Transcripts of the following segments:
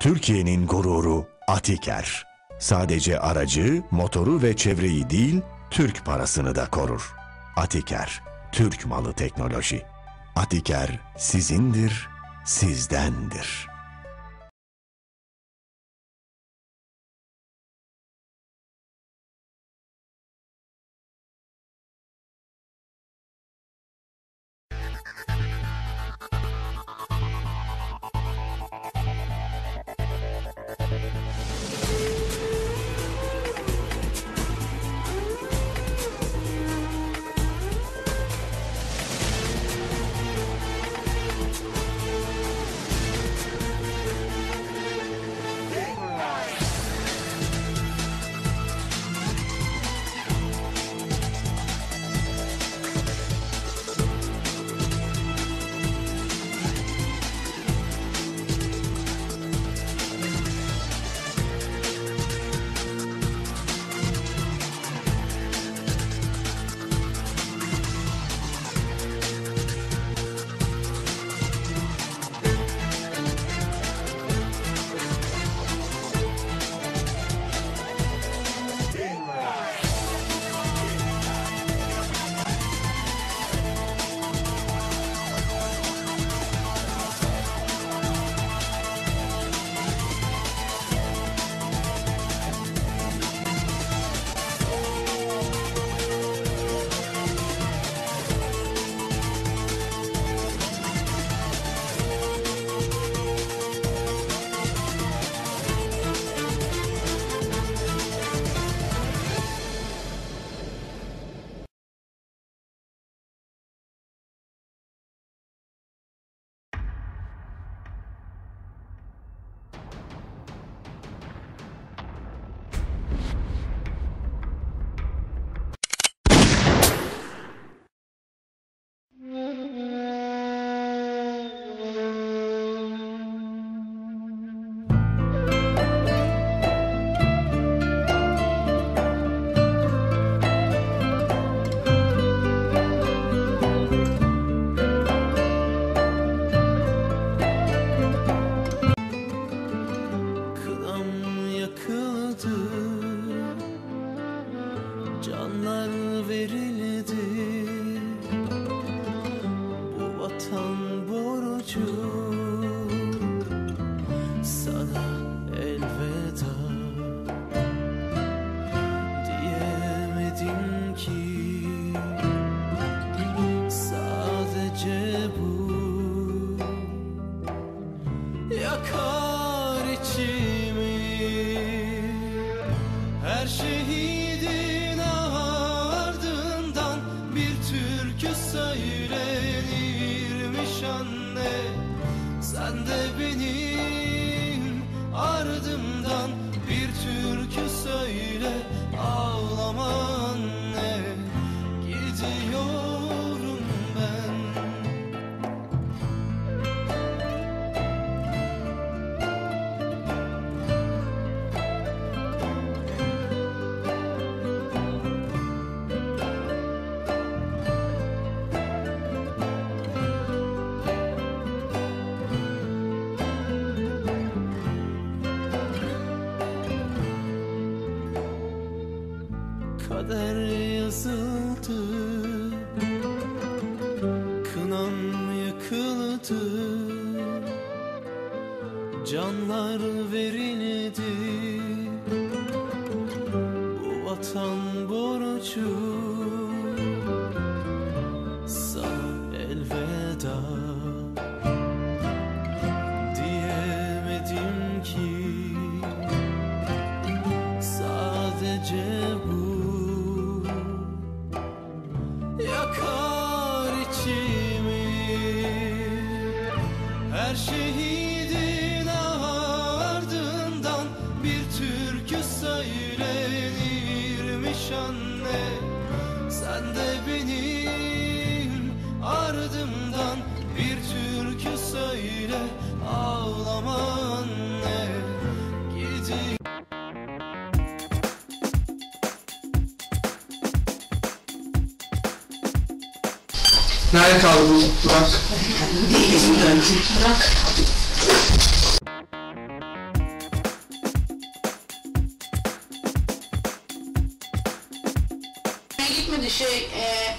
Türkiye'nin gururu Atiker. Sadece aracı, motoru ve çevreyi değil, Türk parasını da korur. Atiker, Türk malı teknoloji. Atiker sizindir, sizdendir. to kader yazıldı. Kınam yıkıldı. Canlar Nerede kaldı bu Burak? Burak. gitmedi şey e,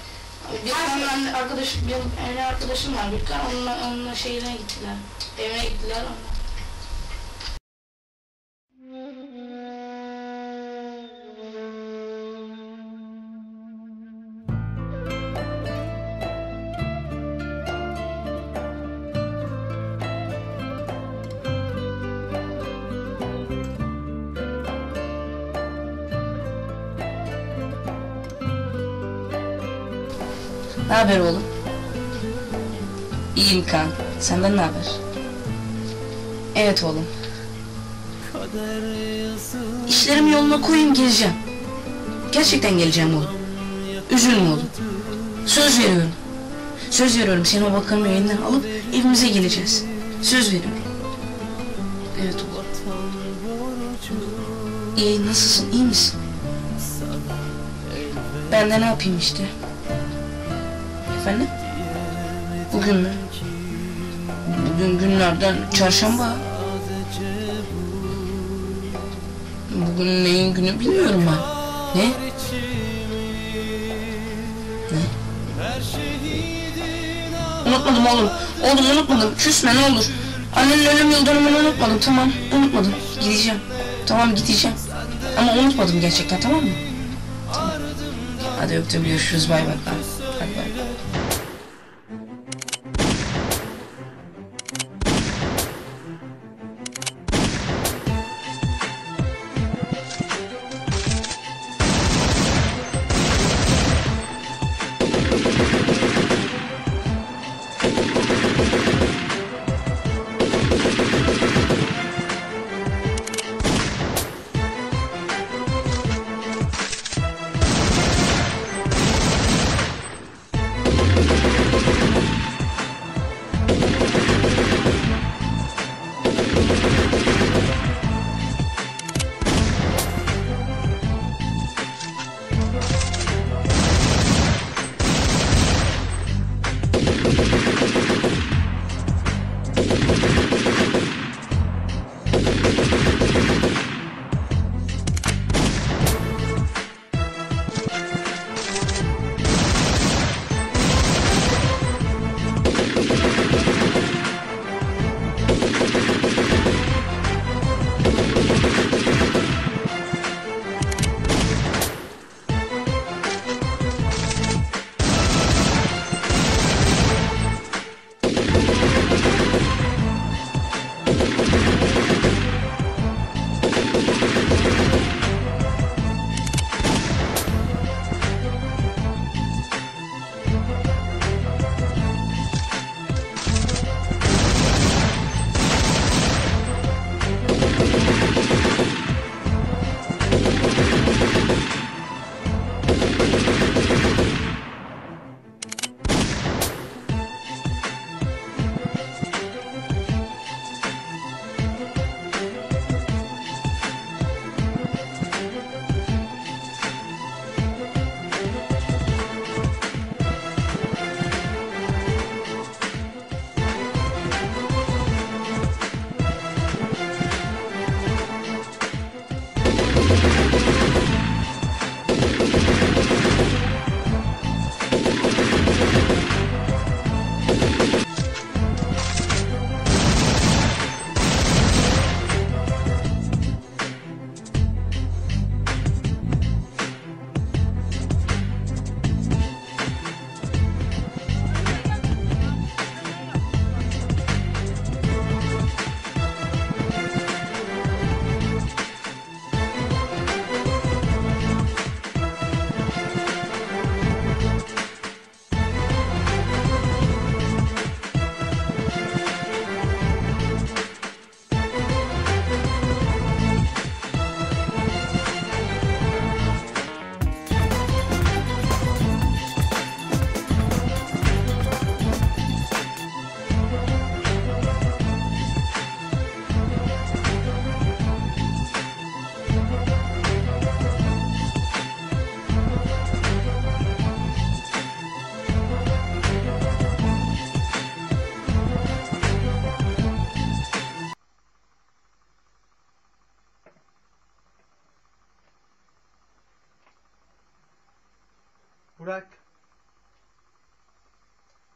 Gökhan'la arkadaşım, benim arkadaşım var Gökhan onunla, onunla şeyine gittiler. Evine gittiler. Onunla. Ne haber oğlum? İyiyim kan. Senden ne haber? Evet oğlum. İşlerimi yoluna koyayım geleceğim. Gerçekten geleceğim oğlum. Üzülme oğlum. Söz veriyorum. Söz veriyorum seni o bakanın evinden alıp evimize geleceğiz. Söz veriyorum. Evet oğlum. İyi nasılsın iyi misin? Ben de ne yapayım işte. Efendim? Bugün mü? Bugün günlerden çarşamba. Bugün neyin günü bilmiyorum ben. Ne? Ne? Unutmadım oğlum. Oğlum unutmadım. Küsme ne olur. Annenin ölüm yıl dönümünü unutmadım. Tamam unutmadım. Gideceğim. Tamam gideceğim. Ama unutmadım gerçekten tamam mı? Tamam. Hadi öptüm görüşürüz bay bay.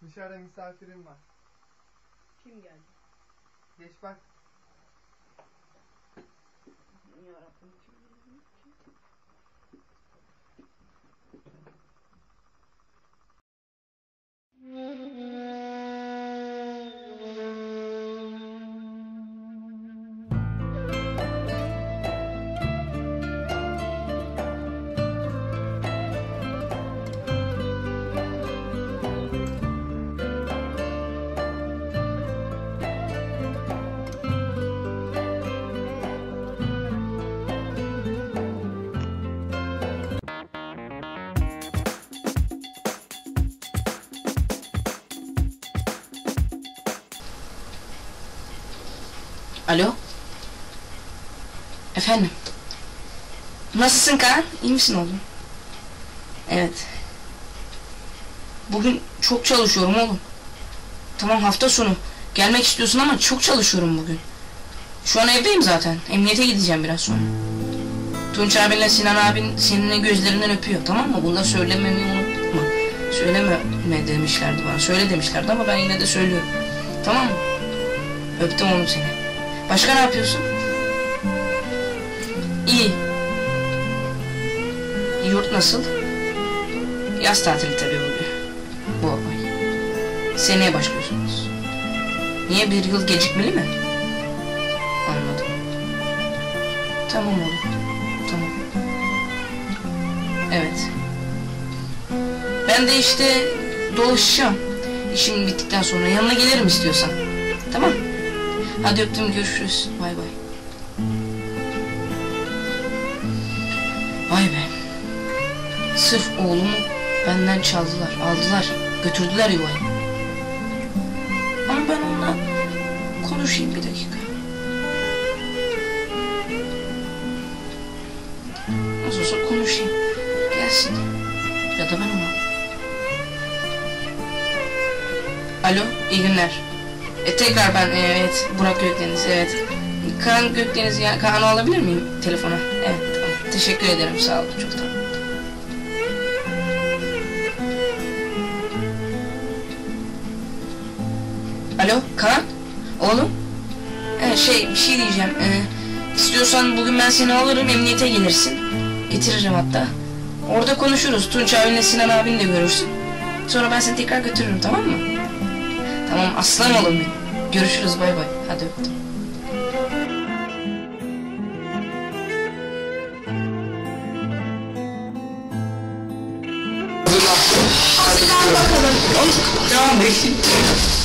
Dışarıda misafirim var. Kim geldi? Geç bak. Yarabbim kim Alo? Efendim? Nasılsın Kaan? İyi misin oğlum? Evet. Bugün çok çalışıyorum oğlum. Tamam hafta sonu. Gelmek istiyorsun ama çok çalışıyorum bugün. Şu an evdeyim zaten. Emniyete gideceğim biraz sonra. Tunç abinle Sinan abin seninle gözlerinden öpüyor tamam mı? Bunu da söylememi unutma. Söyleme demişlerdi bana. Söyle demişlerdi ama ben yine de söylüyorum. Tamam mı? Öptüm oğlum seni. Başka ne yapıyorsun? İyi. Yurt nasıl? Yaz tatili tabii bugün. Bu ay. Seneye başlıyorsunuz. Niye bir yıl gecikmeli mi? Anladım. Tamam oğlum. Tamam. Evet. Ben de işte dolaşacağım. İşim bittikten sonra yanına gelirim istiyorsan. Tamam. Hadi öptüm görüşürüz. Bay bay. Vay be. Sırf oğlumu benden çaldılar, aldılar, götürdüler yuvayı. Ama ben onunla konuşayım bir dakika. Nasıl olsa konuşayım. Gelsin. Ya da ben ona. Alo, iyi günler. E, tekrar ben, e, evet, Burak Gökdeniz, evet. Kaan Gökdeniz, ya Kaan'ı alabilir miyim telefona? Evet, tamam. Teşekkür ederim, sağ olun, çok tamam. Alo, Kaan? Oğlum? Ee, şey, bir şey diyeceğim. Ee, istiyorsan bugün ben seni alırım, emniyete gelirsin. Getiririm hatta. Orada konuşuruz. Tunç abinle Sinan abini de görürsün. Sonra ben seni tekrar götürürüm, tamam mı? Tamam, aslan oğlum benim. Görüşürüz, bay bay. Hadi öptüm. Hazırlan. bakalım. Devam et.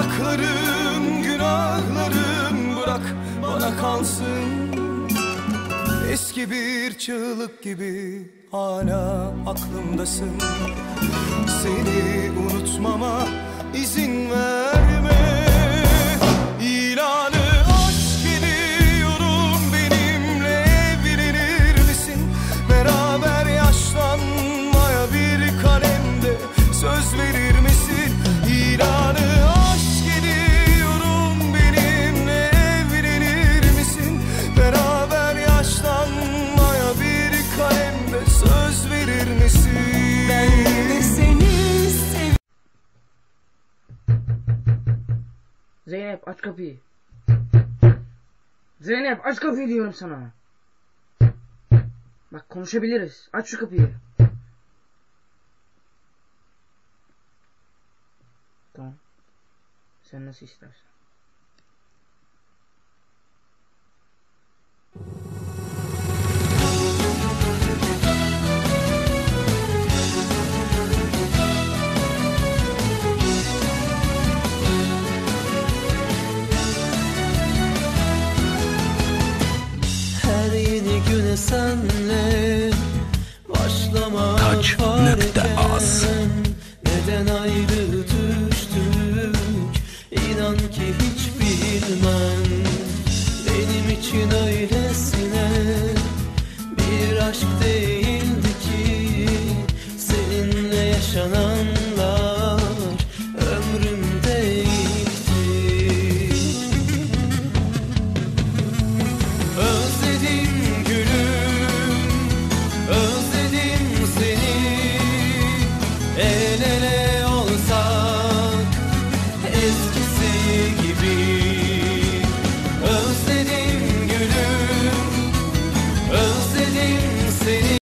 Yasaklarım, günahlarım bırak bana kalsın. Eski bir çığlık gibi hala aklımdasın. Seni unutmama izin ver. Zeynep aç kapıyı. Zeynep aç kapıyı diyorum sana. Bak konuşabiliriz. Aç şu kapıyı. Tamam. Sen nasıl istersen. aşk